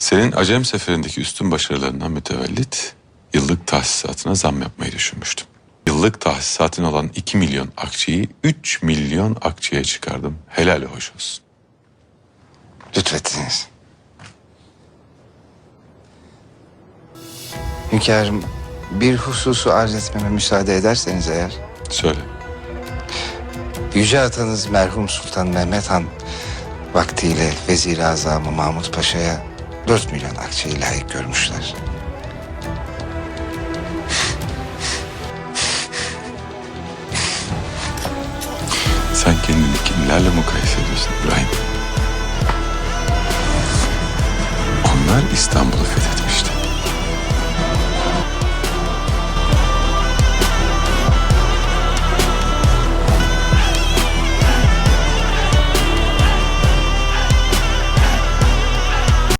Senin Acem seferindeki üstün başarılarından mütevellit yıllık tahsisatına zam yapmayı düşünmüştüm. Yıllık tahsisatın olan 2 milyon akçeyi 3 milyon akçeye çıkardım. Helal hoş olsun. Lütfettiniz. Hünkârım bir hususu arz etmeme müsaade ederseniz eğer. Söyle. Yüce atanız merhum Sultan Mehmet Han vaktiyle Vezir-i Azamı Mahmut Paşa'ya 4 milyon akçeyi layık görmüşler. Sen kendini kimlerle mukayese ediyorsun İbrahim? Onlar İstanbul'u fethetmiş.